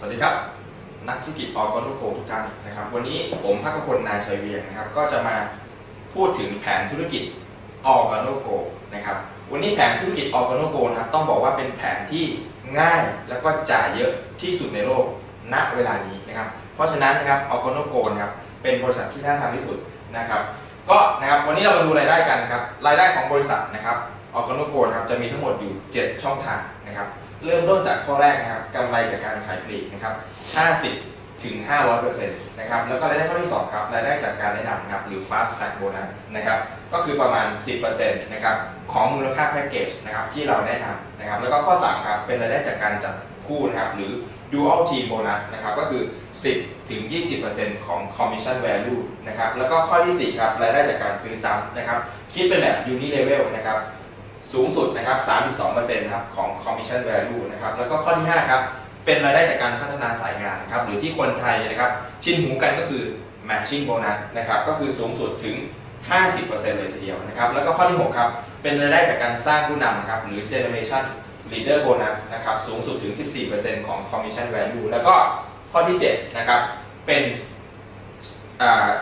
สวัสดีครับ นักธุรกิจออกอนุโกทุกท่านนะครับ วันนี้ผมพักพลนายชัยเวียงนะครับ ก็จะมาพูดถึงแผนธุรกิจออกอนุโกนะครับ วันนี้แผนธุรกิจออกอนุโกนะครับต้องบอกว่าเป็นแผนที่ง่ายแล้วก็จ่ายเยอะที่สุดในโลกณเวลานี้นะครับ เพราะฉะนั้นนะครับออกอนุโกนะครับเป็นบริษัทที่น่าทำที่สุดนะครับ ก็นะครับวันนี้เรามาดูรายได้กันครับรายได้ของบริษัทนะครับออกโนโกนะครับจะมีทั้งหมดอยู่ 7 ช่องทางนะครับ เริ่มต้นจากข้อแรกนะครับกำไรจากการขายปลีกนะครับ 50 ถึง 500%นะครับ แล้วก็รายได้ข้อที่ 2 ครับ รายได้จากการแนะนำครับ หรือ fast track bonus นะครับ ก็คือประมาณ 10%นะครับ ของมูลค่าแพ็กเกจนะครับ ที่เราแนะนำนะครับ แล้วก็ข้อ 3 ครับ เป็นรายได้จากการจัดคู่นะครับ หรือ dual team bonus นะครับ ก็คือ 10 ถึง 20%ของ commission value นะครับ แล้วก็ข้อทีสี่4 ครับ รายได้จากการซื้อซ้ำนะครับ คิดเป็นแบบ uni level นะครับ สูงสุดนะครับ 32%นะครับของ commission value นะครับ แล้วก็ข้อที่ 5 ครับ เป็นรายได้จากการพัฒนาสายงานนะครับ หรือที่คนไทยนะครับ ชินหูกันก็คือ matching bonus นะครับ ก็คือสูงสุดถึง 50%เลยทีเดียวนะครับ แล้วก็ข้อที่ 6 ครับ เป็นรายได้จากการสร้างผู้นำนะครับ หรือ generation leader bonus นะครับ สูงสุดถึง 14%ของ commission value แล้วก็ข้อที่ 7 นะครับ เป็น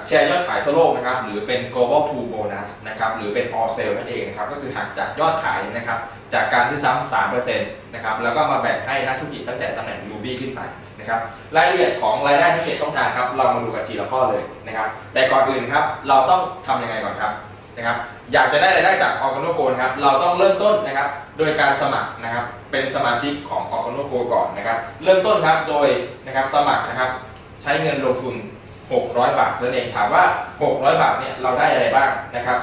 แชร์ยอดขายทั่วโลกนะครับหรือเป็น global pool bonus นะครับหรือเป็น all sale นั่นเองนะครับก็คือหักจากยอดขายนะครับจากการซื้อซ้ำ3%นะครับแล้วก็มาแบ่งให้นักธุรกิจตั้งแต่ตำแหน่ง Ruby ขึ้นไปนะครับรายละเอียดของรายได้ทั้งเจ็ดช่องทางครับเรามาดูกันทีละข้อเลยนะครับแต่ก่อนอื่นครับเราต้องทำยังไงก่อนครับนะครับอยากจะได้รายได้จาก o r g a n o g o นครับเราต้องเริ่มต้นนะครับโดยการสมัครนะครับเป็นสมาชิกของ o r g a n o g o ก่อนนะครับเริ่มต้นครับโดยนะครับสมัครนะครับใช้เงินลงทุน 600 บาทนั่นเองถามว่า 600 บาทเนี่ยเราได้อะไรบ้างนะครับ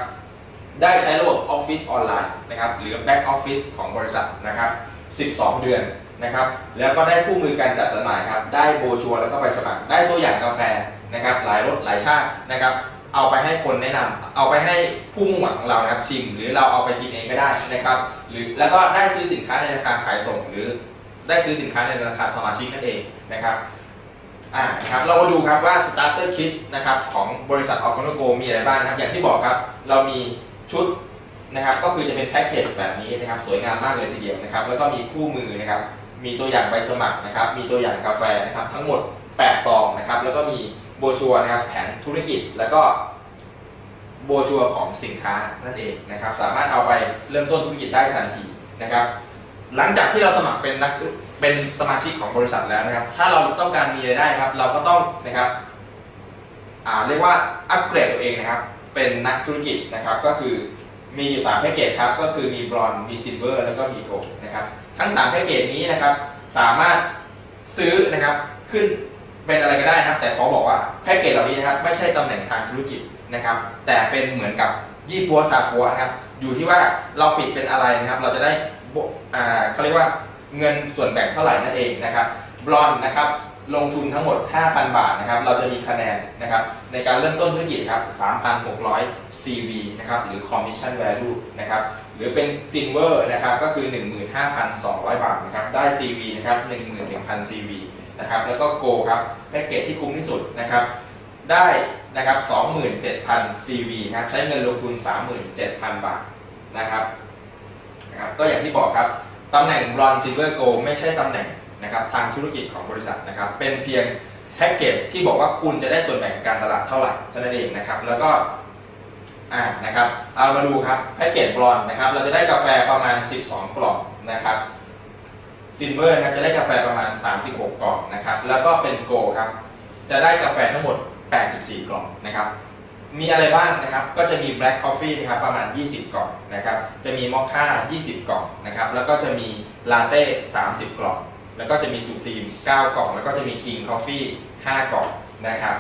ได้ใช้ระบบ Office ออนไลน์นะครับหรือ Back Office ของบริษัทนะครับ 12 เดือนนะครับ แล้วก็ได้คู่มือการจัดจำหน่ายครับ ได้โบชัวร์แล้วก็ใบสมัคร ได้ตัวอย่างกาแฟนะครับ หลายรสหลายชาตินะครับ เอาไปให้คนแนะนำเอาไปให้ผู้มุ่งหวังของเรานะครับชิม หรือเราเอาไปกินเองก็ได้นะครับ หรือแล้วก็ได้ซื้อสินค้าในราคาขายส่ง หรือได้ซื้อสินค้าในราคาสมาชิกนั่นเองนะครับ อ่านะครับเรามาดูครับว่า starter kit นะครับของบริษัท o r g a n o g o มีอะไรบ้างนะครับ อย่างที่บอกครับ เรามีชุดนะครับ ก็คือจะเป็นแพ็กเกจแบบนี้นะครับ สวยงามมากเลยทีเดียวนะครับ แล้วก็มีคู่มือนะครับ มีตัวอย่างใบสมัครนะครับ มีตัวอย่างกาแฟนะครับ ทั้งหมด8ซองนะครับ แล้วก็มีโบชัวนะครับ แผนธุรกิจ แล้วก็โบชัวของสินค้านั่นเองนะครับ สามารถเอาไปเริ่มต้นธุรกิจได้ทันทีนะครับ หลังจากที่เราสมัครเป็นนัก เป็นสมาชิกของบริษัทแล้วนะครับ ถ้าเราต้องการมีรายได้ครับ เราก็ต้องนะครับเรียกว่าอัปเกรดตัวเองนะครับ เป็นนักธุรกิจนะครับ ก็คือมีอยู่3แพ็กเกจครับ ก็คือมีบรอนมีซิลเวอร์ แล้วก็มีโกลด์นะครับ ทั้ง3แพ็กเกจนี้นะครับ สามารถซื้อนะครับขึ้นเป็นอะไรก็ได้นะครับ แต่ขอบอกว่าแพ็กเกจเหล่านี้นะครับ ไม่ใช่ตำแหน่งทางธุรกิจนะครับ แต่เป็นเหมือนกับยี่ปัวซาปัวนะครับ อยู่ที่ว่าเราปิดเป็นอะไรนะครับ เราจะได้เขาเรียกว่า เงินส่วนแบ่งเท่าไหร่นั่นเองนะครับบลอนนะครับลงทุนทั้งหมด 5,000 บาทนะครับ เราจะมีคะแนนนะครับในการเริ่มต้นธุรกิจครับ 3,600 CV นะครับ หรือ Commission Value นะครับ หรือเป็น Silver นะครับ ก็คือ 15,200 บาทนะครับ ได้ CV นะครับ 11,000 CV นะครับ แล้วก็ Go ครับ แพ็กเกจที่คุ้มที่สุดนะครับ ได้นะครับ 27,000 CV นะครับ ใช้เงินลงทุน 37,000 บาทนะครับนะครับ ก็อย่างที่บอกครับ ตำแหน่ง Bronze Silver Gold ไม่ใช่ตำแหน่งนะครับทางธุรกิจของบริษัทนะครับ เป็นเพียงแพ็กเกจที่บอกว่าคุณจะได้ส่วนแบ่งการตลาดเท่าไหร่เท่านั้นเองนะครับ แล้วก็อ่านะครับเอามาดูครับแพ็กเกจบรอนนะครับ เราจะได้กาแฟประมาณ 12 กล่องนะครับซิลเวอร์ครับจะได้กาแฟประมาณ 36 กล่องนะครับ แล้วก็เป็นโกครับจะได้กาแฟทั้งหมด 84 กล่องนะครับ มีอะไรบ้างนะครับ ก็จะมี Black Coffee นะครับประมาณ 20 กล่องนะครับ จะมีมอคค่า 20 กล่องนะครับ แล้วก็จะมีลาเต้ 30 กล่อง แล้วก็จะมีสูตรีม 9 กล่อง แล้วก็จะมี King Coffee 5 กล่องนะครับ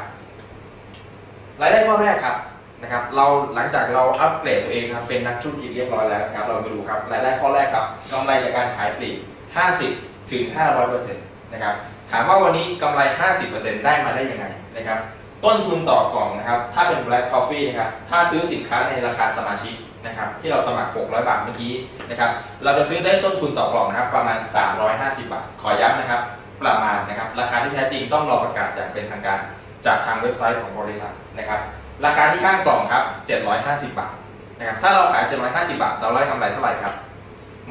รายได้ข้อแรกครับนะครับ เราหลังจากเราอัปเกรดตัวเองครับเป็นนักธุรกิจเรียบร้อยแล้วนะครับ เรามาดูครับรายได้ข้อแรกครับกำไรจากการขายปลีก 50 ถึง 500%นะครับ ถามว่าวันนี้กำไร 50%ได้มาได้ยังไงนะครับ ต้นทุนต่อกล่องนะครับ ถ้าเป็น Black Coffee นะครับ ถ้าซื้อสินค้าในราคาสมาชิกนะครับ ที่เราสมัคร 600 บาทเมื่อกี้นะครับ เราจะซื้อได้ต้นทุนต่อกล่องนะครับ ประมาณ 350 บาท ขอย้ำนะครับ ประมาณนะครับ ราคาที่แท้จริงต้องรอประกาศอย่างเป็นทางการ จากทางเว็บไซต์ของบริษัทนะครับ ราคาที่ข้างกล่องครับ 750 บาทนะครับ ถ้าเราขาย 750 บาท เราได้กำไรเท่าไหร่ครับ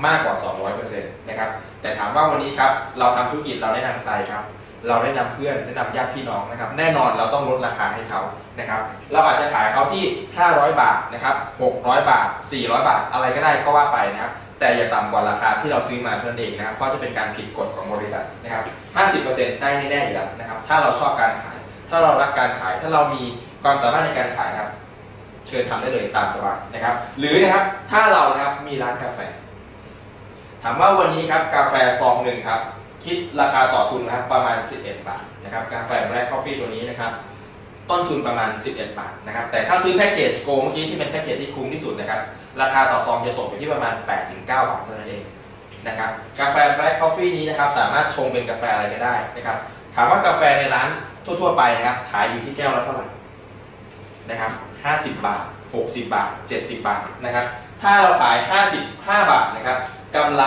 มากกว่า 200%นะครับ แต่ถามว่าวันนี้ครับ เราทำธุรกิจเราแนะนำใครครับ เราแนะนำเพื่อนแนะนำญาติพี่น้องนะครับ แน่นอนเราต้องลดราคาให้เขานะครับ เราอาจจะขายเขาที่ 500 บาทนะครับ 600 บาท 400 บาท อะไรก็ได้ก็ว่าไปนะครับ แต่อย่าต่ำกว่าราคาที่เราซื้อมาเท่านั้นเองนะครับ เพราะจะเป็นการผิดกฎของบริษัทนะครับ 50%ได้แน่ๆอยู่แล้วนะครับ ถ้าเราชอบการขาย ถ้าเรารักการขาย ถ้าเรามีความสามารถในการขายครับ เชิญทำได้เลยตามสบายนะครับ หรือนะครับ ถ้าเรานะครับมีร้านกาแฟ ถามว่าวันนี้ครับกาแฟซองหนึ่งครับ คิดราคาต่อทุนนะครับประมาณ 11 บาทนะครับกาแฟแบล็คคอฟฟี่ตัวนี้นะครับต้นทุนประมาณ 11 บาทนะครับแต่ถ้าซื้อแพ็กเกจโกเมื่อกี้ที่เป็นแพ็กเกจที่คุ้มที่สุดนะครับราคาต่อซองจะตกอยู่ที่ประมาณ 8-9 บาทเท่านั้นเองนะครับกาแฟแบล็คคอฟฟี่นี้นะครับสามารถชงเป็นกาแฟอะไรก็ได้นะครับถามว่ากาแฟในร้านทั่ว ๆ ไปนะครับขายอยู่ที่แก้วละเท่าไหร่นะครับ50 บาท 60 บาท 70 บาทนะครับถ้าเราขาย 55 บาทนะครับกำไร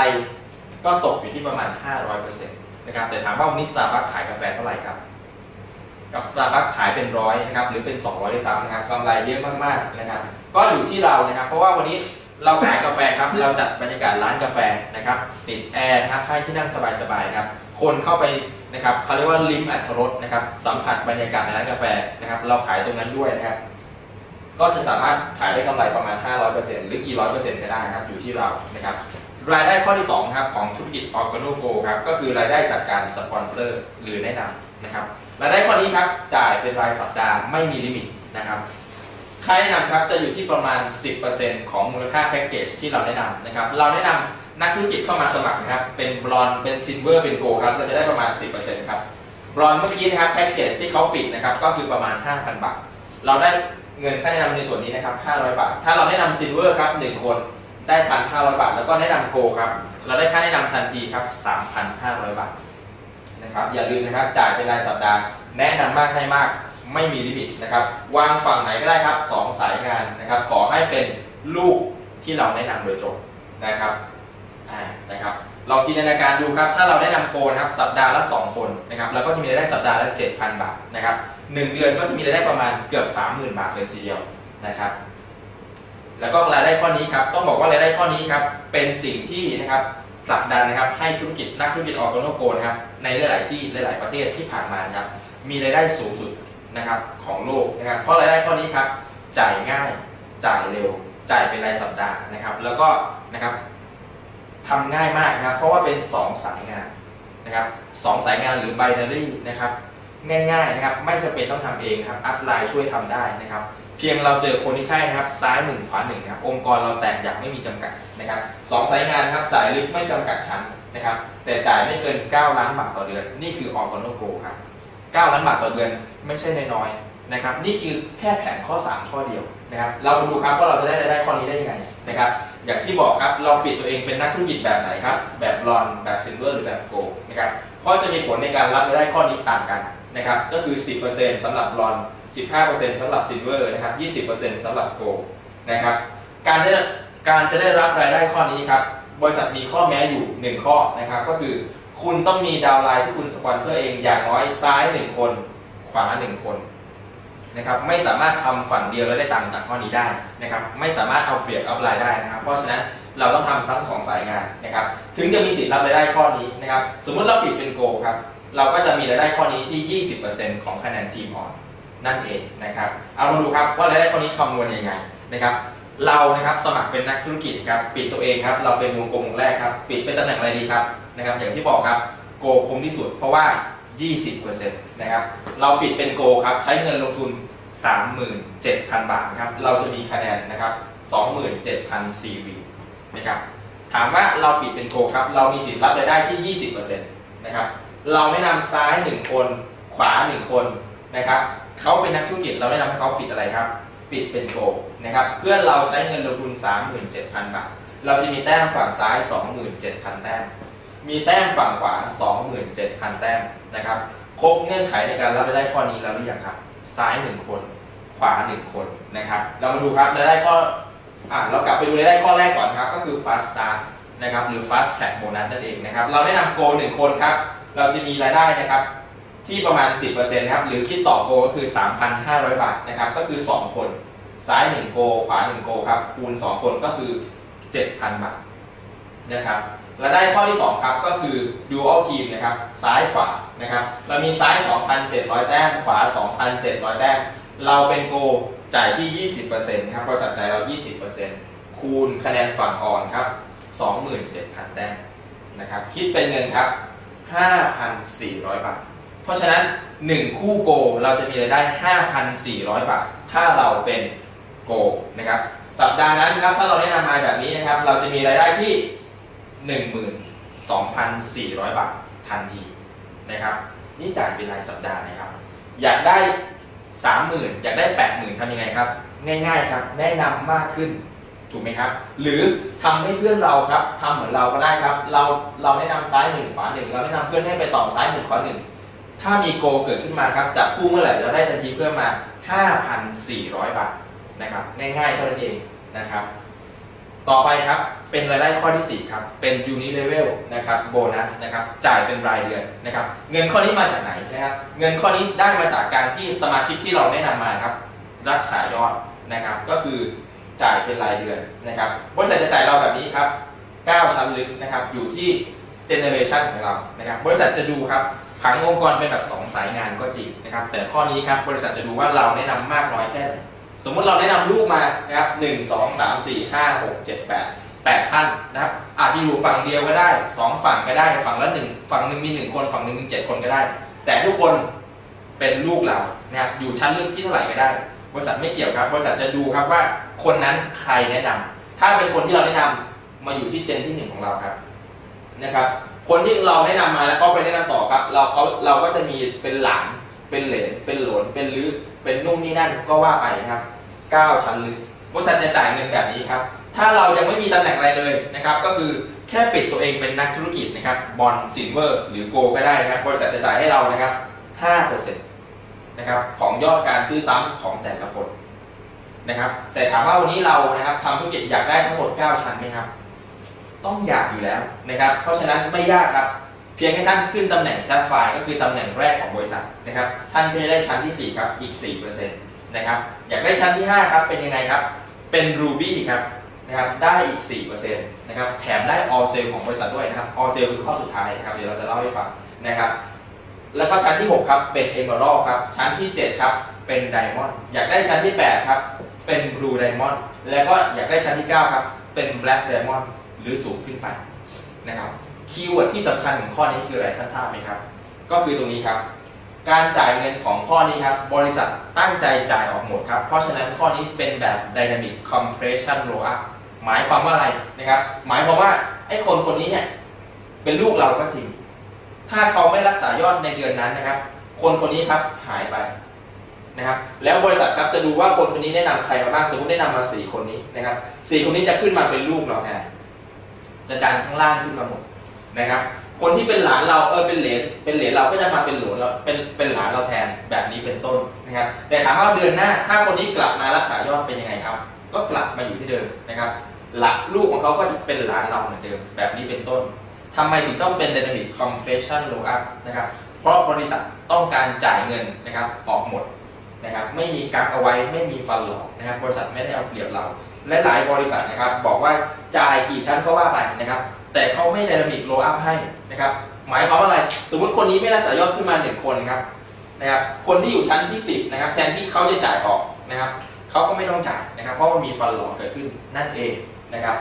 ก็ตกอยู่ที่ประมาณ 500%นะครับแต่ถามว่าวันนี้สตาร์บัคขายกาแฟเท่าไหร่ครับกับสตาร์บัคขายเป็นร้อยนะครับหรือเป็น 200ด้วยซ้ำนะครับกำไรเยอะมากๆนะครับก็อยู่ที่เรานะครับเพราะว่าวันนี้เราขายกาแฟครับเราจัดบรรยากาศร้านกาแฟนะครับติดแอร์นะครับให้ที่นั่งสบายๆนะครับคนเข้าไปนะครับเขาเรียกว่าลิ้มอัตรสนะครับสัมผัสบรรยากาศในร้านกาแฟนะครับเราขายตรงนั้นด้วยนะครับก็จะสามารถขายได้กำไรประมาณ 500%หรือกี่ร้อยเปอร์เซ็นต์ก็ได้นะครับอยู่ที่เรานะครับ รายได้ข้อที่2ครับของธุรกิจ o r g a n o Go ครับก็คือรายได้จากการสปอนเซอร์หรือแนะนำนะครับรายได้ข้อนี้ครับจ่ายเป็นรายสัปดาห์ไม่มีลิมิตนะครับค่าแนะนำครับจะอยู่ที่ประมาณ 10%ของมูลค่าแพ็กเกจที่เราแนะนำนะครับเราแนะนำนักธุรกิจเข้ามาสมัครนะครับเป็นบรอนเป็นซิลเวอร์เป็นโกครับเราจะได้ประมาณ 10%ครับบรอนเมื่อกี้นะครับแพ็กเกจที่เขาปิดนะครับก็คือประมาณ 5,000 บาท เราได้เงินค่าแนะนำในส่วนนี้นะครับ500 บาท ถ้าเราแนะนำซิลเวอร์ครับ1คน ได้1,500บาท แล้วก็แนะนำโกครับ เราได้ค่าแนะนำทันทีครับ3,500บาทนะครับอย่าลืมนะครับจ่ายเป็นรายสัปดาห์ แนะนำมากได้มากไม่มีลิมิตนะครับวางฝั่งไหนก็ได้ครับสองสายงานนะครับขอให้เป็นลูกที่เราแนะนำโดยตรงนะครับอ่านะครับลองจินตนาการดูครับ ถ้าเราแนะนำโกนะครับสัปดาห์ละ 2 คนนะครับเราก็จะมีรายได้สัปดาห์ละ 7,000 บาทนะครับหนึ่งเดือนก็จะมีรายได้ประมาณเกือบ 30,000 บาทเลยทีเดียวนะครับ แล้วก็รายได้ข้อนี้ครับต้องบอกว่ารายได้ข้อนี้ครับเป็นสิ่งที่นะครับผลักดันนะครับให้ธุรกิจนักธุรกิจออร์แกโนโกนะครับในหลาย ๆ ที่หลาย ๆ ประเทศที่ผ่านมานะครับมีรายได้สูงสุดนะครับของโลกนะครับเพราะรายได้ข้อนี้ครับจ่ายง่ายจ่ายเร็ว จ่ายเป็นรายสัปดาห์นะครับ แล้วก็นะครับทำง่ายมากนะครับเพราะว่าเป็น 2 สายงานนะครับสองสายงานหรือ binary นะครับง่าย ๆ นะครับไม่จำเป็นต้องทำเองนะครับอัพไลน์ช่วยทำได้นะครับ เพียงเราเจอคนที่ใช่นะครับ ซ้ายหนึ่งขวาหนึ่งนะครับ องค์กรเราแตกอย่างไม่มีจำกัดนะครับสองสายงานครับจ่ายลึกไม่จำกัดชั้นนะครับ แต่จ่ายไม่เกิน 9 ล้านบาทต่อเดือน นี่คือออ g a n o Go ครับ9ล้านบาทต่อเดือนไม่ใช่น้อยๆนะครับ นี่คือแค่แผนข้อ 3 ข้อเดียวนะครับ เรามาดูครับว่าเราจะได้รายได้ข้อนี้ได้ยังไงนะครับ อย่างที่บอกครับเราปิดตัวเองเป็นนักธุรกิจแบบไหนครับ แบบรอนแบบซิลเวอร์หรือแบบโกนะครับเพราะจะมีผลในการรับรายได้ข้อนี้ต่างกันนะครับ ก็คือ 10%สำหรับรอน 15%สำหรับซิลเวอร์นะครับ 20%สำหรับโกลนะครับ การได้การจะได้รับรายได้ข้อนี้ครับ บริษัทมีข้อแม้อยู่ 1 ข้อนะครับ ก็คือคุณต้องมีดาวไลน์ที่คุณสปอนเซอร์เองอย่างน้อยซ้าย 1 คน ขวา 1 คนนะครับไม่สามารถทำฝั่งเดียวแล้วได้ตังค์จากข้อนี้ได้นะครับไม่สามารถเอาเปรียบอัพไลน์ได้นะครับ เพราะฉะนั้นเราต้องทำทั้งสองสายงานนะครับถึงจะมีสิทธิ์รับรายได้ข้อนี้นะครับสมมุติเราปิดเป็นโกครับเราก็จะมีรายได้ข้อนี้ที่ 20%ของคะแนนทีมออน นั่นเองนะครับเอามาดูครับว่ารายได้ข้อนี้คำนวณยังไงนะครับเรานะครับสมัครเป็นนักธุรกิจครับปิดตัวเองครับเราเป็นวงกลมวงแรกครับปิดเป็นตำแหน่งอะไรดีครับนะครับอย่างที่บอกครับโกคุ้มที่สุด เพราะว่า 20%นะครับเราปิดเป็นโกครับใช้เงินลงทุน 37,000 บาทครับเราจะมีคะแนนนะครับ27,000 CV นะครับถามว่าเราปิดเป็นโกครับเรามีสิทธิ์รับรายได้ที่ 20%นะครับเราแนะนำซ้าย 1 คนขวา 1 คนนะครับ เขาเป็นนักธุรกิจเราแนะนำให้เขาปิดอะไรครับ ปิดเป็นโกนะครับเพื่อเราใช้เงินลงทุน 37,000 บาท เราจะมีแต้มฝั่งซ้าย 27,000 แต้ม มีแต้มฝั่งขวา 27,000 แต้มนะครับครบเงื่อนไขในการรับรายได้ข้อนี้แล้วหรือยังครับ ซ้าย 1 คน ขวา 1 คนนะครับเรามาดูครับรายได้ข้ออะเรากลับไปดูรายได้ข้อแรกก่อนครับก็คือ fast start นะครับหรือ fast track bonus นั่นเองนะครับเราแนะนำโก1คนครับเราจะมีรายได้นะครับ ที่ประมาณ 10%ครับหรือคิดต่อโกก็คือ 3,500 บาทนะครับก็คือ 2 คน ซ้าย 1 โก ขวา 1 โกครับคูณ 2 คนก็คือ 7,000 บาทนะครับและได้ข้อที่ 2 ครับก็คือ dual team นะครับซ้ายขวานะครับเรามีซ้าย 2,700 แต้มขวา 2,700 แต้มเราเป็นโกจ่ายที่ 20%ครับบริษัทจ่ายเรา 20%คูณคะแนนฝั่งอ่อนครับ27,000 แต้มนะครับคิดเป็นเงินครับ 5,400 บาท เพราะฉะนั้น 1 คู่โกเราจะมีรายได้ 5,400 บาท ถ้าเราเป็นโกนะครับ สัปดาห์นั้นครับถ้าเราแนะนำมาแบบนี้นะครับ เราจะมีรายได้ที่ 12,400 บาททันทีนะครับ นี่จ่ายเป็นรายสัปดาห์นะครับ อยากได้ 30,000 อยากได้ 80,000ทำยังไงครับ ง่าย ๆ ครับ แนะนำมากขึ้นถูกไหมครับ หรือทำให้เพื่อนเราครับทำเหมือนเราก็ได้ครับ เราเราแนะนำซ้ายหนึ่งขวาหนึ่งเราแนะนำเพื่อนให้ไปต่อซ้ายหนึ่งขวาหนึ่ง ถ้ามีโกเกิดขึ้นมาครับจับคู่เมื่อไหร่เราได้ทันทีเพิ่มมา 5,400 บาทนะครับง่ายๆเท่านั้นเองนะครับ ต่อไปครับเป็นรายได้ข้อที่ 4 ครับ เป็น uni level นะครับโบนัสนะครับจ่ายเป็นรายเดือนนะครับเงินข้อนี้มาจากไหนนะครับเงินข้อนี้ได้มาจากการที่สมาชิกที่เราแนะนำมาครับรักษายอดนะครับก็คือจ่ายเป็นรายเดือนนะครับบริษัทจะจ่ายเราแบบนี้ครับ 9 ชั้นลึกนะครับอยู่ที่ generation ของเรานะครับบริษัทจะดูครับ ผังองค์กรเป็นแบบ 2 สายงานก็จริงนะครับ แต่ข้อนี้ครับบริษัทจะดูว่าเราแนะนำมากน้อยแค่ไหนสมมุติเราแนะนำลูกมานะครับหนึ่งสองสามสี่ห้าหกเจ็ดแปดแปดท่านนะครับอาจจะอยู่ฝั่งเดียวก็ได้สองฝั่งก็ได้ฝั่งละหนึ่งฝั่งหนึ่งมีหนึ่งคนฝั่งหนึ่งมีเจ็ดคนก็ได้ แต่ทุกคนเป็นลูกเรานะครับอยู่ชั้นลึกที่เท่าไหร่ก็ได้ บริษัทไม่เกี่ยวครับ บริษัทจะดูครับว่าคนนั้นใครแนะนำถ้าเป็นคนที่เราแนะนำมาอยู่ที่เจนที่หนึ่งของเราครับนะครับ คนที่เราแนะนำมาแล้วเขาไปแนะนำต่อครับ เราเขาเราก็จะมีเป็นหลานเป็นเหลนเป็นหลนเป็นลื้อเป็นนู่นนี่นั่นก็ว่าไปนะครับ9ชั้นลึกบริษัทจะจ่ายเงินแบบนี้ครับ ถ้าเรายังไม่มีตำแหน่งอะไรเลยนะครับ ก็คือแค่ปิดตัวเองเป็นนักธุรกิจนะครับบอลซิลเวอร์หรือโกก็ได้นะครับ บริษัทจะจ่ายให้เรานะครับ5%นะครับของยอดการซื้อซ้ำของแต่ละคนนะครับ แต่ถามว่าวันนี้เรานะครับทำธุรกิจอยากได้ทั้งหมด 9 ชั้นไหมครับ ต้องอยากอยู่แล้วนะครับ เพราะฉะนั้นไม่ยากครับ เพียงแค่ท่านขึ้นตำแหน่งแซฟไฟก็คือตำแหน่งแรกของบริษัทนะครับ ท่านก็จะได้ชั้นที่ 4 ครับ อีก 4%นะครับ อยากได้ชั้นที่ 5 ครับ เป็นยังไงครับ เป็น Ruby ครับนะครับ ได้อีก 4%นะครับ แถมได้ All Sale ของบริษัทด้วยนะครับ All Sale คือข้อสุดท้ายนะครับ เดี๋ยวเราจะเล่าให้ฟังนะครับ แล้วก็ชั้นที่ 6 ครับ เป็น Emerald ครับ ชั้นที่ 7 ครับ เป็น Diamond อยากได้ชั้นที่ 8 ครับ เป็น Blue Diamond แล้วก็อยากได้ชั้นที่ 9 ครับ เป็น Black Diamond หรือสูงขึ้นไปนะครับคีย์เวิร์ดที่สำคัญของข้อนี้คืออะไรท่านทราบไหมครับ ก็คือตรงนี้ครับ การจ่ายเงินของข้อนี้ครับบริษัทตั้งใจจ่ายออกหมดครับ เพราะฉะนั้นข้อนี้เป็นแบบ Dynamic Compression Roll Up หมายความว่าอะไรนะครับ หมายความว่าไอ้คนคนนี้เนี่ยเป็นลูกเราก็จริง ถ้าเขาไม่รักษายอดในเดือนนั้นนะครับ คนคนนี้ครับหายไปนะครับแล้วบริษัทครับจะดูว่าคนคนนี้แนะนำใครมาบ้างสมมติแนะนำมาสี่คนนี้นะครับสี่คนนี้จะขึ้นมาเป็นลูกเราแทน จะดันข้างล่างขึ้นมาหมดนะครับ คนที่เป็นหลานเราเออเป็นเหลนเป็นเหลนเราก็จะมาเป็นหลวนเราเป็นเป็นหลานเราแทนแบบนี้เป็นต้นนะครับ แต่ถามว่าเดือนหน้าถ้าคนนี้กลับมารักษายอดเป็นยังไงครับ ก็กลับมาอยู่ที่เดิมนะครับ หลักลูกของเขาก็จะเป็นหลานเราเหมือนเดิมแบบนี้เป็นต้นทำไมถึงต้องเป็น dynamic compression roll up นะครับเพราะบริษัทต้องการจ่ายเงินนะครับออกหมดนะครับไม่มีกักเอาไว้ไม่มีฟันหลอกนะครับบริษัทไม่ได้เอาเปรียบเรา และหลายบริษัทนะครับบอกว่าจ่ายกี่ชั้นก็ว่าไปนะครับ แต่เขาไม่ dynamic roll up ให้นะครับหมายความว่าอะไร สมมติคนนี้ไม่รักษายอดขึ้นมาหนึ่งคนครับนะครับคนที่อยู่ชั้นที่ 10นะครับแทนที่เขาจะจ่ายออกนะครับเขาก็ไม่ต้องจ่ายนะครับเพราะว่ามีฟันหลอเกิดขึ้นนั่นเองนะครับ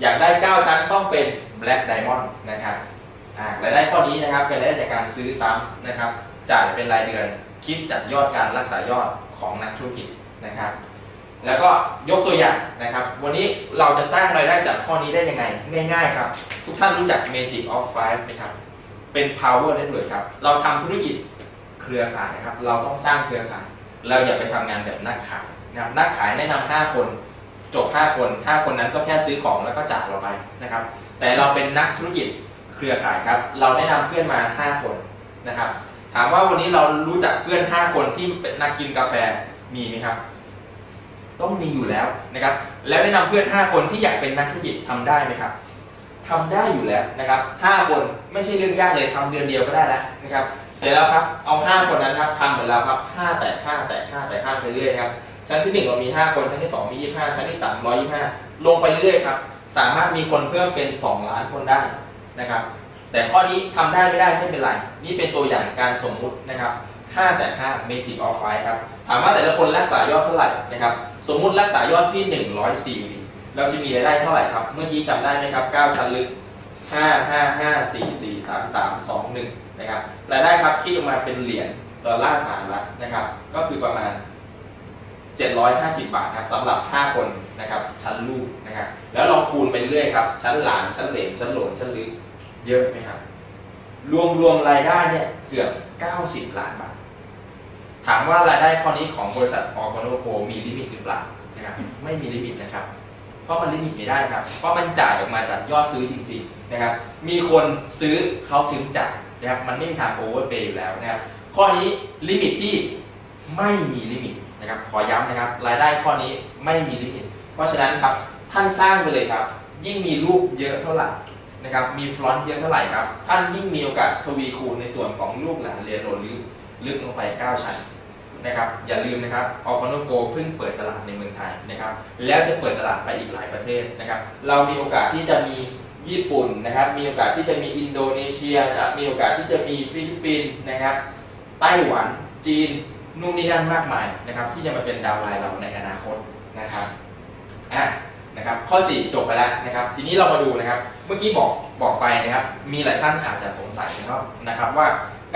อยากได้ 9 ชั้นต้องเป็น Black Diamond นะครับอ่ารายได้ข้อนี้นะครับเป็นรายได้จากการซื้อซ้ำนะครับจ่ายเป็นรายเดือนคิดจากยอดการรักษายอดของนักธุรกิจนะครับ แล้วก็ยกตัวอย่างนะครับ วันนี้เราจะสร้างรายได้จากข้อนี้ได้ยังไง ง่ายๆครับ ทุกท่านรู้จัก Magic of Five ไหมครับ เป็น power network ครับ เราทำธุรกิจเครือข่ายนะครับ เราต้องสร้างเครือข่าย เราอย่าไปทำงานแบบนักขายนะครับ นักขายแนะนำ5คน จบ 5 คน 5 คนนั้นก็แค่ซื้อของแล้วก็จากเราไปนะครับ แต่เราเป็นนักธุรกิจเครือข่ายครับ เราแนะนำเพื่อนมา 5 คนนะครับ ถามว่าวันนี้เรารู้จักเพื่อน 5 คนที่เป็นนักกินกาแฟ มีไหมครับ ต้องมีอยู่แล้วนะครับ แล้วแนะนำเพื่อน 5 คนที่อยากเป็นนักธุรกิจทำได้ไหมครับทำได้อยู่แล้วนะครับ 5 คนไม่ใช่เรื่องยากเลยทำเดือนเดียวก็ได้แล้วนะครับ เสร็จแล้วครับเอา 5 คนนั้นครับทำเหมือนเราครับ5แต่5แต่5แต่5ไปเรื่อยครับชั้นที่ 1 เรามี 5 คน ชั้นที่ 2 มี 25 ชั้นที่ 3 125 ลงไปเรื่อยๆครับ สามารถมีคนเพิ่มเป็น 2 ล้านคนได้นะครับ แต่ข้อนี้ทำได้ไม่ได้ไม่เป็นไร นี่เป็นตัวอย่างการสมมุตินะครับ5แต่5 Magic of 5ครับ ถามว่าแต่ละคนรักษายอดเท่าไหร่นะครับ สมมุติรักษายอดที่ 104วิเราจะมีรายได้เท่าไหร่ครับ เมื่อกี้จำได้ไหมครับ 9 ชั้นลึก 5 5 5 4 4 3 3 2 1 นะครับ รายได้ครับคิดออกมาเป็นเหรียญดอลลาร์สหรัฐนะครับ ก็คือประมาณ 750 บาทนะครับสำหรับ 5 คนนะครับ ชั้นลูกนะครับ แล้วลองคูณไปเรื่อยครับ ชั้นหลาน ชั้นเหลนชั้นหลนชั้นลึก เยอะไหมครับ รวมรวมรายได้เนี่ยเกือบ 90 ล้านบาท ถามว่ารายได้ข้อนี้ของบริษัทออร์แกโนโกมีลิมิตหรือเปล่านะครับไม่มีลิมิตนะครับ เพราะมันลิมิตไม่ได้ครับ เพราะมันจ่ายออกมาจากยอดซื้อจริงๆนะครับ มีคนซื้อเขาถึงจ่ายนะครับ มันไม่มีทางโอเวอร์เปย์อยู่แล้วนะครับ ข้อนี้ลิมิตที่ไม่มีลิมิตนะครับ ขอย้ำนะครับ รายได้ข้อนี้ไม่มีลิมิต เพราะฉะนั้นครับท่านสร้างไปเลยครับ ยิ่งมีลูกเยอะเท่าไหร่ นะครับมีฟลอนต์เยอะเท่าไหร่ครับท่านยิ่งมีโอกาสทวีคูณในส่วนของลูกหลานเรียนโหลดลึกลึกลงไป 9 ชั้นนะครับอย่าลืมนะครับออ g โนโกเพิ่งเปิดตลาดในเมืองไทยนะครับแล้วจะเปิดตลาดไปอีกหลายประเทศนะครับเรามีโอกาสที่จะมีญี่ปุ่นนะครับมีโอกาสที่จะมีอินโดนีเซียมีโอกาสที่จะมีฟิลิปปินส์นะครับไต้หวันจีนนู่นนี่นั่นมากมายนะครับที่จะมาเป็นดาวไลน์เราในอนาคตนะครับอะ นะครับข้อ 4 จบไปแล้วนะครับทีนี้เรามาดูนะครับ เมื่อกี้บอกบอกไปนะครับมีหลายท่านอาจจะสงสัยนะครับนะครับว่า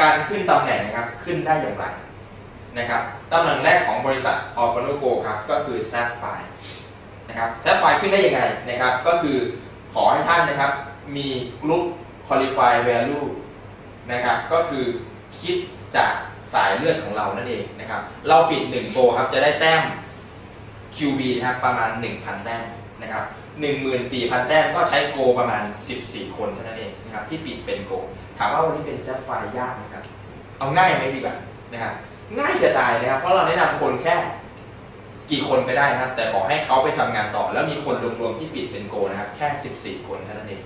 การขึ้นตำแหน่งนะครับขึ้นได้อย่างไรนะครับตำแหน่งแรกของบริษัทออร์แกโนโกครับก็คือ s a p p h i r e นะครับ s a p p h i r e ขึ้นได้ยังไงนะครับก็คือขอให้ท่านนะครับมี Group Qualify Value นะครับก็คือคิดจากสายเลือดของเรานั่นเองนะครับเราปิด1โกครับจะได้แต้ม QB นะครับประมาณ 1,000 แต้ม นะครับ14,000 แต้มก็ใช้โกประมาณ 14 คนเท่านั้นเองนะครับที่ปิดเป็นโก ถามว่าวันนี้เป็นแซฟไฟยากไหมครับ เอาง่ายไหมดีกว่านะครับง่ายจะตายนะครับ เพราะเราแนะนำคนแค่กี่คนก็ได้นะครับ แต่ขอให้เขาไปทำงานต่อ แล้วมีคนรวมๆที่ปิดเป็นโกนะครับแค่ 14 คนเท่านั้นเอง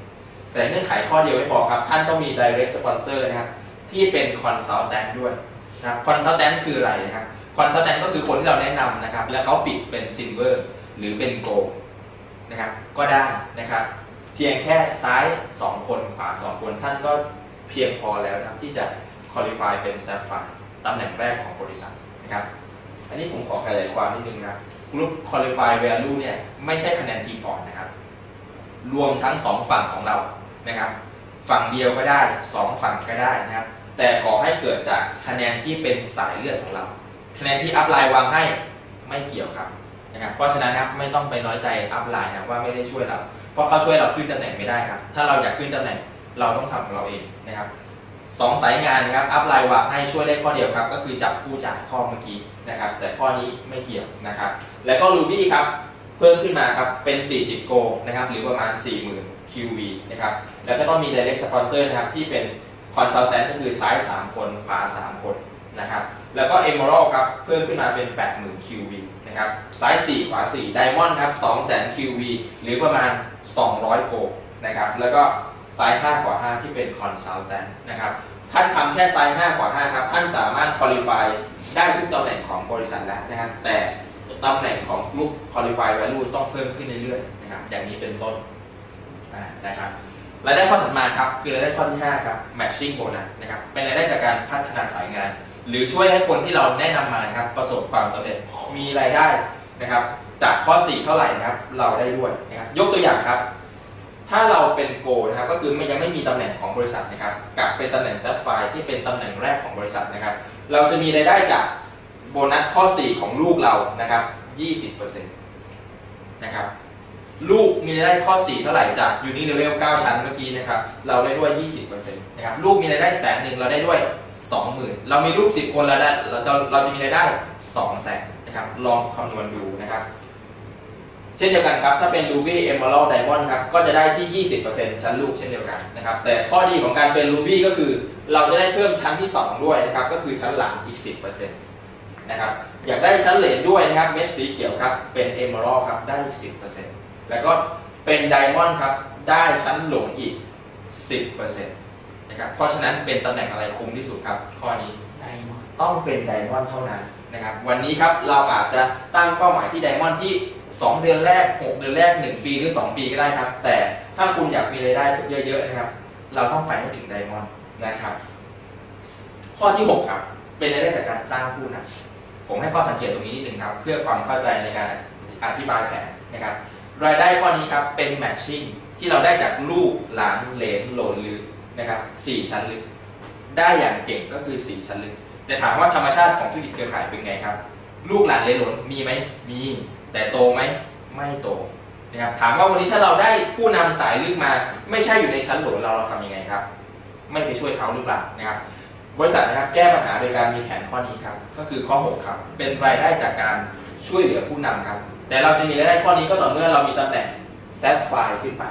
แต่เงื่อนไขข้อเดียวไม่พอครับ ท่านต้องมี direct sponsor นะครับที่เป็น consultant ด้วยนะครับ consultant คืออะไรนะครับ consultant ก็คือคนที่เราแนะนำนะครับ แล้วเขาปิดเป็น silver หรือเป็น gold นะครับก็ได้นะครับเพียงแค่ซ้าย 2 คนขวา 2 คนท่านก็เพียงพอแล้วนะครับที่จะ qualify เป็น sapphire ตำแหน่งแรกของบริษัทนะครับอันนี้ผมขอขยายความนิดนึงนะครับ group qualify value เนี่ยไม่ใช่คะแนนทีมอ่อนนะครับ รวมทั้ง 2 ฝั่งของเรานะครับฝั่งเดียวก็ได้ 2 ฝั่งก็ได้นะครับแต่ขอให้เกิดจากคะแนนที่เป็นสายเลือดของเรา คะแนนที่อัพไลน์วางให้ไม่เกี่ยวครับ นะครับเพราะฉะนั้นนะครับไม่ต้องไปน้อยใจอัพไลน์นะครับว่าไม่ได้ช่วยเรา เพราะเขาช่วยเราขึ้นตำแหน่งไม่ได้ครับ ถ้าเราอยากขึ้นตำแหน่งเราต้องทำของเราเองนะครับสองสายงานนะครับอัพไลน์วางให้ช่วยได้ข้อเดียวครับ ก็คือจับผู้จ่ายข้อเมื่อกี้นะครับ แต่ข้อนี้ไม่เกี่ยวนะครับ แล้วก็ Ruby ครับเพิ่มขึ้นมาครับเป็น 40 โกนะครับหรือประมาณ 40,000 QV นะครับแล้วก็ต้องมี direct sponsor นะครับที่เป็น consultant ก็คือซ้าย 3 คนขวา3 คน นะครับแล้วก็ Emerald ครับเพิ่มขึ้นมาเป็น 80,000 QV นะครับซ้าย 4 ขวา 4 Diamond ครับ200,000 QV หรือประมาณ 200 โกนะครับแล้วก็ซ้าย 5 ขวา 5 ที่เป็น consultant นะครับท่านทำแค่ซ้าย 5 ขวา 5 ครับ ท่านสามารถ qualify ได้ทุกตำแหน่งของบริษัทแล้วนะครับแต่ตำแหน่งของ Group Qualify Value ต้องเพิ่มขึ้นเรื่อยๆนะครับอย่างนี้เป็นต้นนะครับรายได้ข้อถัดมาครับคือรายได้ข้อที่5ครับ matching bonus นะครับเป็นรายได้จากการพัฒนาสายงาน หรือช่วยให้คนที่เราแนะนำมาครับประสบความสำเร็จมีรายได้นะครับ จากข้อ 4 เท่าไหร่นะครับ เราได้ด้วยนะครับยกตัวอย่างครับ ถ้าเราเป็นโกนะครับก็คือไม่ยังไม่มีตำแหน่งของบริษัทนะครับกับเป็นตำแหน่ง sapphire ที่เป็นตำแหน่งแรกของบริษัทนะครับ เราจะมีรายได้จากโบนัสข้อ 4 ของลูกเรานะครับ 20%นะครับลูกมีรายได้ข้อ 4 เท่าไหร่จากยูนิเลเวล9ชั้นเมื่อกี้นะครับ เราได้ด้วย 20%นะครับ ลูกมีรายได้แสนหนึ่งเราได้ด้วย 20,000เรามีลูก10คนเราได้เราจะเราจะมีรายได้2แสนนะครับลองคำนวณดูนะครับเช่นเดียวกันครับ ถ้าเป็น Ruby Emerald Diamond ครับ ก็จะได้ที่ 20%ชั้นลูกเช่นเดียวกันนะครับ แต่ข้อดีของการเป็น Ruby ก็คือ เราจะได้เพิ่มชั้นที่ 2 ด้วยนะครับ ก็คือชั้นหลังอีก 10%นะครับ อยากได้ชั้นเหลนด้วยนะครับ เม็ดสีเขียวครับ เป็น Emerald ครับ ได้อีก10%แล้วก็เป็น Diamond ครับ ได้ชั้นหลงอีก 10% นะครับเพราะฉะนั้นเป็นตำแหน่งอะไรคุ้มที่สุดครับ ข้อนี้ใจหมดต้องเป็นไดมอนด์เท่านั้นนะครับวันนี้ครับเราอาจจะตั้งเป้าหมายที่ไดมอนด์ที่ 2 เดือนแรก 6 เดือนแรก 1 ปีหรือ 2 ปีก็ได้ครับ แต่ถ้าคุณอยากมีรายได้เยอะๆนะครับ เราต้องไปให้ถึงไดมอนด์นะครับ ข้อที่ 6 ครับ เป็นรายได้จากการสร้างผู้นำผมให้ข้อสังเกตตรงนี้นิดหนึ่งครับเพื่อความเข้าใจในการอธิบายแผนนะครับรายได้ข้อนี้ครับเป็นแมทชิ่งที่เราได้จากลูกหลานเหลนโหลนลึก นะครับสี่ชั้นลึก ได้อย่างเก่งก็คือสี่ชั้นลึก แต่ถามว่าธรรมชาติของธุรกิจเครือข่ายเป็นไงครับ ลูกหลานเลนหลนมีไหมมี แต่โตไหมไม่โตนะครับถามว่าวันนี้ถ้าเราได้ผู้นำสายลึกมา ไม่ใช่อยู่ในชั้นหลนเราเราทำยังไงครับ ไม่ไปช่วยเขาหรือเปล่านะครับ บริษัทนะครับแก้ปัญหาโดยการมีแผนข้อนี้ครับ ก็คือข้อ 6 ครับ เป็นรายได้จากการช่วยเหลือผู้นำครับ แต่เราจะมีรายได้ข้อนี้ก็ต่อเมื่อเรามีตำแหน่งแซฟไฟขึ้นไป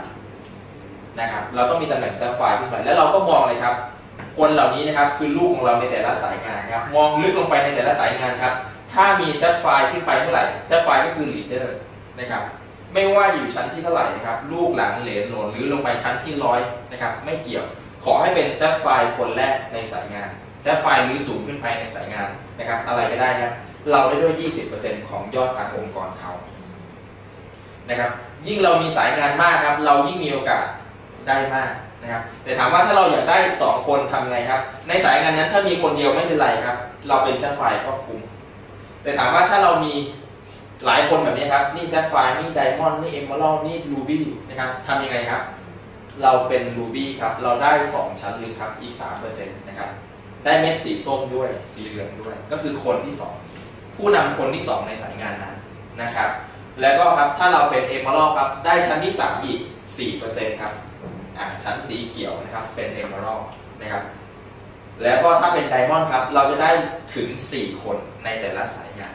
นะครับเราต้องมีตำแหน่งแซฟไฟขึ้นไปแล้วเราก็มองเลยครับ คนเหล่านี้นะครับคือลูกของเราในแต่ละสายงานครับมองลึกลงไปในแต่ละสายงานครับถ้ามีแซฟไฟขึ้นไปเมื่อไหร่แซฟไฟก็คือลีดเดอร์นะครับไม่ว่าอยู่ชั้นที่เท่าไหร่นะครับลูกหลานเหลนโหลนหรือลงไปชั้นที่ร้อยนะครับไม่เกี่ยวขอให้เป็นแซฟไฟคนแรกในสายงานแซฟไฟหรือสูงขึ้นไปในสายงานนะครับอะไรก็ได้ครับเราได้ด้วย 20%ของยอดทางองค์กรเขานะครับยิ่งเรามีสายงานมากครับเรายิ่งมีโอกาส ได้มากนะครับแต่ถามว่าถ้าเราอยากได้ 2 คนทำไงครับ ในสายงานนั้นถ้ามีคนเดียวไม่เป็นไรครับ เราเป็นแซฟไฟก็คุ้มแต่ถามว่าถ้าเรามีหลายคนแบบนี้ครับ นี่แซฟไฟนี่ไดมอนด์นี่เอมเมอรัลนี่รูบี้นะครับทำยังไงครับ เราเป็นรูบี้ครับ เราได้ 2 ชั้นลึกครับอีก3%นะครับได้เม็ดสีส้มด้วยสีเหลืองด้วย ก็คือคนที่ 2 ผู้นำคนที่ 2 ในสายงานนั้นนะครับ แล้วก็ครับถ้าเราเป็นเอมเมอรัลครับได้ชั้นที่ 3 อีก4%ครับ ชั้นสีเขียวนะครับเป็นเอมเมอรัลนะครับแล้วก็ถ้าเป็นไดมอนด์ครับเราจะได้ถึง 4 คนในแต่ละสายงาน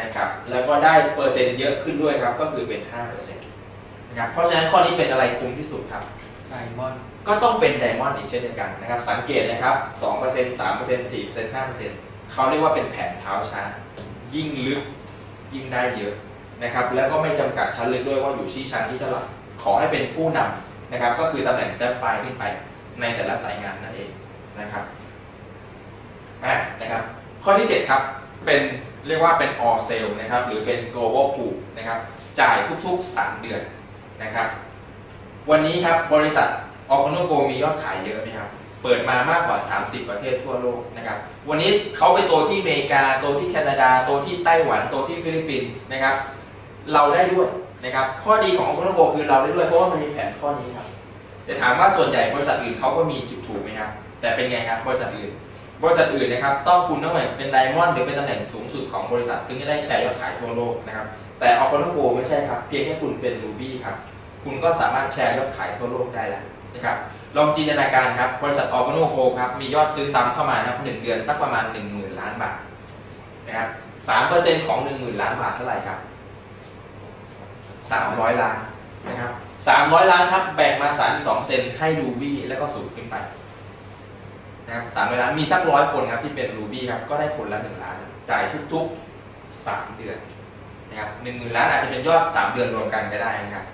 นะครับแล้วก็ได้เปอร์เซ็นต์เยอะขึ้นด้วยครับก็คือเป็น 5%นะครับเพราะฉะนั้นข้อนี้เป็นอะไรคุ้มที่สุดครับไดมอนด์ก็ต้องเป็นไดมอนด์อีกเช่นเดียวกันนะครับสังเกตนะครับ 2% 3% 4% 5%เขาเรียกว่าเป็นแผนเท้าช้า ยิ่งลึกยิ่งได้เยอะนะครับแล้วก็ไม่จำกัดชั้นลึกด้วยว่าอยู่ที่ชั้นที่เท่าไหร่ขอให้เป็นผู้นำ นะครับก็คือตำแหน่งแซฟไฟขึ้นไปในแต่ละสายงานนั่นเองนะครับอ่านะครับข้อที่ 7 ครับ เป็นเรียกว่าเป็น all sale นะครับหรือเป็น global pool นะครับจ่ายทุกๆ 3 เดือนนะครับวันนี้ครับบริษัทออ g โนโกมียอดขายเยอะไหมครับเปิดมามากกว่า 30 ประเทศทั่วโลกนะครับวันนี้เขาไปโตที่อเมริกาโตที่แคนาดาโตที่ไต้หวันโตที่ฟิลิปปินส์นะครับเราได้ด้วย นะครับข้อดีของออ g โนโกคือเราได้ด้วยเพราะว่ามันมีแผนข้อนี้ครับแต่ถามว่าส่วนใหญ่บริษัทอื่นเขาก็มีจิบถูกไหมครับแต่เป็นไงครับบริษัทอื่น บริษัทอื่นนะครับต้องคุณต้องเป็นไดมอนด์หรือเป็นตำแหน่งสูงสุดของบริษัทถึงจะได้แชร์ยอดขายทั่วโลกนะครับแต่ออ g โนโกไม่ใช่ครับเพียงแค่คุณเป็นรูบี้ครับคุณก็สามารถแชร์ยอดขายทั่วโลกได้แล้วนะครับลองจินตนาการครับบริษัทออ g โนโกครับมียอดซื้อซ้ำเข้ามานะครับหนึ่งเดือนสักประมาณ 1 0,000 ล้านบาทนะครับสามเปอร์เซ็นต์ของ 1 0,000 ล้านบาทเท่าไหร่ครับ 300 ล้านนะครับ300 ล้านครับแบ่งมา32เซนให้รูบี้แล้วก็สูงขึ้นไปนะครับ300ล้านมีสักร้อยคนครับที่เป็นรูบี้ครับก็ได้คนละ 1 ล้าน จ่ายทุกๆ 3 เดือนนะครับ1 0,000ล้านอาจจะเป็นยอด 3 เดือนรวมกันก็ได้นะครับ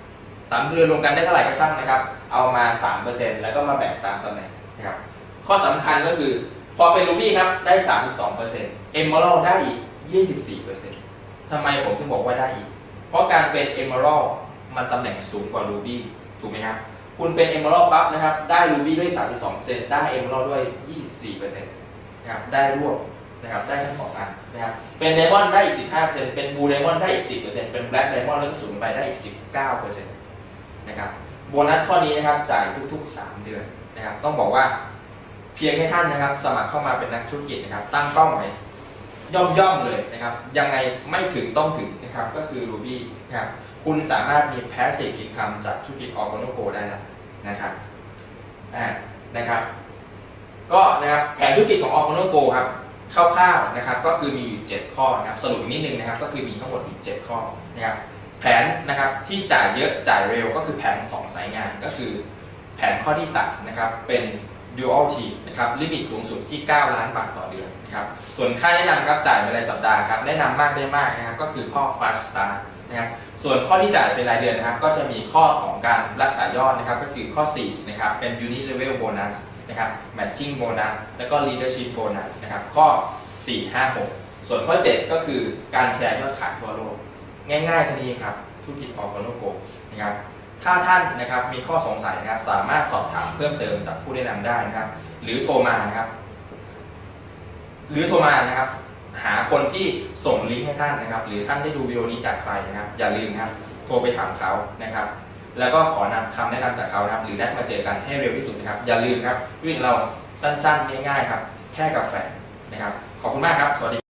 สามเดือนรวมกันได้เท่าไหร่ก็ช่างนะครับ เอามา 3%แล้วก็มาแบ่งตามตำแหน่งนะครับข้อสำคัญก็คือพอเป็น Ruby ครับได้ 32% Emerald ได้อีก 24%ทำไมผมถึงบอกว่าได้อีก ราะการเป็น Emerald มันตำแหน่งสูงกว่า Ruby ถูกไหมครับคุณเป็น Emerald ปั๊บนะครับได้ Ruby ด้วย 32%ได้ Emerald ด้วย 24%นะครับได้รวบนะครับได้ทั้งสองอันนะครับเป็น Diamond ได้อีก 15%เป็น Blue Diamond ได้อีก 10%เป็น Black Diamond แล้วก็สูงไปได้อีก 19%นะครับโบนัสข้อนี้นะครับจ่ายทุกๆ 3 เดือนนะครับต้องบอกว่าเพียงแค่ท่านนะครับ สมัครเข้ามาเป็นนักธุรกิจนะครับตั้งเป้าหมายย่อมๆเลยนะครับยังไงไม่ถึงต้องถึง นะครับก็คือ Ruby นะครับคุณสามารถมี passive income จากธุรกิจ o r g a n o g o ได้แล้วนะครับอ่านะครับ ก็นะครับแผนธุรกิจของ o r g a n o g o ครับคร่าวๆนะครับก็คือมีอยู่ 7 ข้อนะครับสรุปอีกนิดนึงนะครับก็คือมีทั้งหมดอยู่7ข้อนะครับแผนนะครับที่จ่ายเยอะจ่ายเร็วก็คือแผน 2 สายงานก็คือ แผนข้อที่3นะครับเป็น dual team นะครับลิมิตสูงสุดที่ 9 ล้านบาทต่อเดือน ครับส่วนค่าแนะนำครับจ่ายเป็นรายสัปดาห์ครับแนะนำมากได้มากนะครับก็คือข้อ fast start นะครับส่วนข้อที่จ่ายเป็นรายเดือนนะครับก็จะมีข้อของการรักษายอดนะครับก็คือข้อ4นะครับเป็น unit level bonus นะครับ matching bonus แล้วก็ leadership bonus นะครับข้อ 4 5 6 ส่วนข้อ 7 ก็คือการแชร์ยอดขายทั่วโลก ง่ายๆเท่านี้ครับธุรกิจออกโลโกนะครับถ้าท่านนะครับมีข้อสงสัยนะครับสามารถสอบถามเพิ่มเติมจากผู้แนะนำได้นะครับหรือโทรมานะครับ หรือโทรมานะครับ หาคนที่ส่งลิงก์ให้ท่านนะครับ หรือท่านได้ดูวิดีโอนี้จากใครนะครับ อย่าลืมนะครับ โทรไปถามเขานะครับ แล้วก็ขอนำคำแนะนำจากเขานะครับ หรือนัดมาเจอกันให้เร็วที่สุดนะครับ อย่าลืมครับวิ่งเราสั้นๆง่ายๆครับ แค่กาแฟนะครับ ขอบคุณมากครับ สวัสดี